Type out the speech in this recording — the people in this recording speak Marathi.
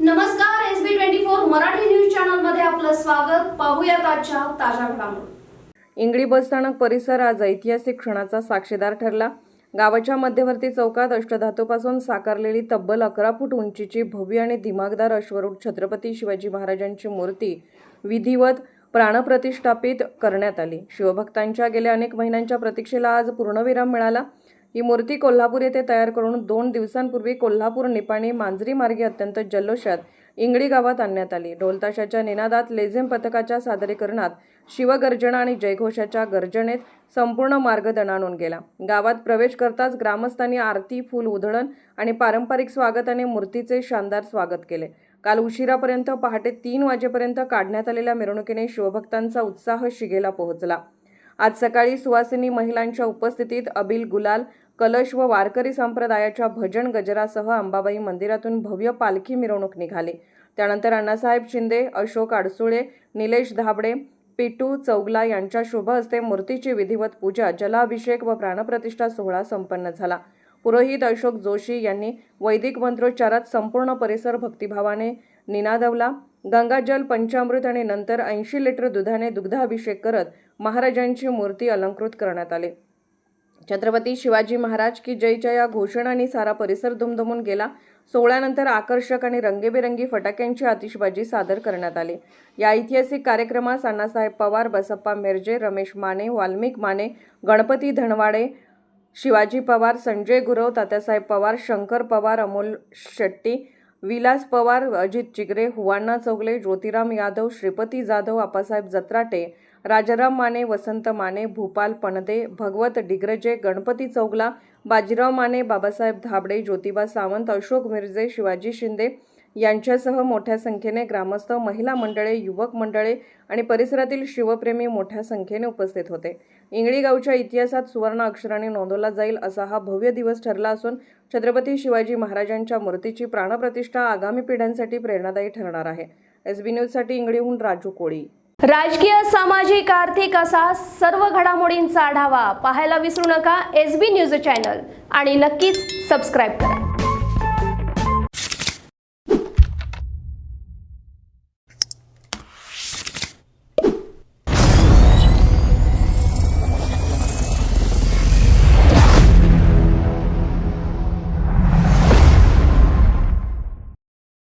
नमस्कार S B twenty four Marathi news चॅनलमध्ये आपलं स्वागत. पाहूया आजच्या ताज्या घडामोडी. इंगळी बसस्थानक परिसर आज ऐतिहासिक क्षणाचा साक्षीदार ठरला. गावाच्या मध्यवर्ती चौकात अष्टधातूपासून साकारलेली तब्बल अकरा फूट उंचीची भव्य आणि दिमागदार अश्वरूढ छत्रपती शिवाजी महाराजांची मूर्ती विधिवत प्राणप्रतिष्ठापित करण्यात आली. शिवभक्तांच्या गेल्या अनेक महिन्यांच्या प्रतीक्षेला आज पूर्णविराम मिळाला. ही मूर्ती कोल्हापूर येथे तयार करून दोन दिवसांपूर्वी कोल्हापूर निपाणी मांजरी मार्गे अत्यंत जल्लोषात इंगळी गावात आणण्यात आली. ढोलताशाच्या निनादात लेझिम पथकाच्या सादरीकरणात शिवगर्जना आणि जयघोषाच्या गर्जनेत संपूर्ण मार्ग दणाणून गेला. गावात प्रवेश करताच ग्रामस्थांनी आरती फूल उधळण आणि पारंपरिक स्वागताने मूर्तीचे शानदार स्वागत केले. काल उशिरापर्यंत पहाटे तीन वाजेपर्यंत काढण्यात आलेल्या मिरवणुकीने शिवभक्तांचा उत्साह शिगेला पोहोचला. आज सकाळी सुवासिनी महिलांच्या उपस्थितीत अबिल गुलाल कलश व वारकरी संप्रदायाच्या भजन गजरासह अंबाबाई मंदिरातून भव्य पालखी मिरवणूक निघाली. त्यानंतर अण्णासाहेब शिंदे अशोक आडसुळे निलेश धाबडे पिटू चौगला यांच्या शुभ हस्ते मूर्तीची विधिवत पूजा जलाभिषेक व प्राणप्रतिष्ठा सोहळा संपन्न झाला. पुरोहित अशोक जोशी यांनी वैदिक मंत्रोच्चारात संपूर्ण परिसर भक्तिभावाने निनादवला. गंगाजल पंचामृत आणि नंतर ऐंशी लिटर दुधाने दुग्धाभिषेक करत महाराजांची मूर्ती अलंकृत करण्यात आली. छत्रपती शिवाजी महाराज की जयच्या या घोषणांनी सारा परिसर दुमदुमून गेला. सोहळ्यानंतर आकर्षक आणि रंगेबेरंगी फटाक्यांची आतिषबाजी सादर करण्यात आली. या ऐतिहासिक कार्यक्रमास अण्णासाहेब पवार बसप्पा मिरजे रमेश माने वाल्मिक माने गणपती धनवाडे शिवाजी पवार संजय गुरव तात्यासाहेब पवार शंकर पवार अमोल शेट्टी विलास पवार अजित चिगरे हुवाण्णा चौगले ज्योतिराम यादव श्रीपती जाधव आपासाहेब जत्राटे राजाराम माने वसंत माने भूपाल पणदे भगवत डिग्रजे गणपती चौगला बाजीराव माने बाबासाहेब धाबडे ज्योतिबा सावंत अशोक मिरजे शिवाजी शिंदे यांच्यासह मोठ्या संख्येने ग्रामस्थ महिला मंडळे युवक मंडळे आणि परिसरातील शिवप्रेमी मोठ्या संख्येने उपस्थित होते. इंगळी गावच्या इतिहासात सुवर्ण अक्षराने नोंदवला जाईल असा हा भव्य दिवस ठरला असून छत्रपती शिवाजी महाराजांच्या मूर्तीची प्राणप्रतिष्ठा आगामी पिढ्यांसाठी प्रेरणादायी ठरणार आहे. एस बी न्यूजसाठी इंगळीहून राजू कोळी. राजकीय सामाजिक आर्थिक असा सर्व घडामोडींचा आढावा पाहायला विसरू नका एस बी न्यूज चॅनल आणि नक्कीच सबस्क्राईब करा.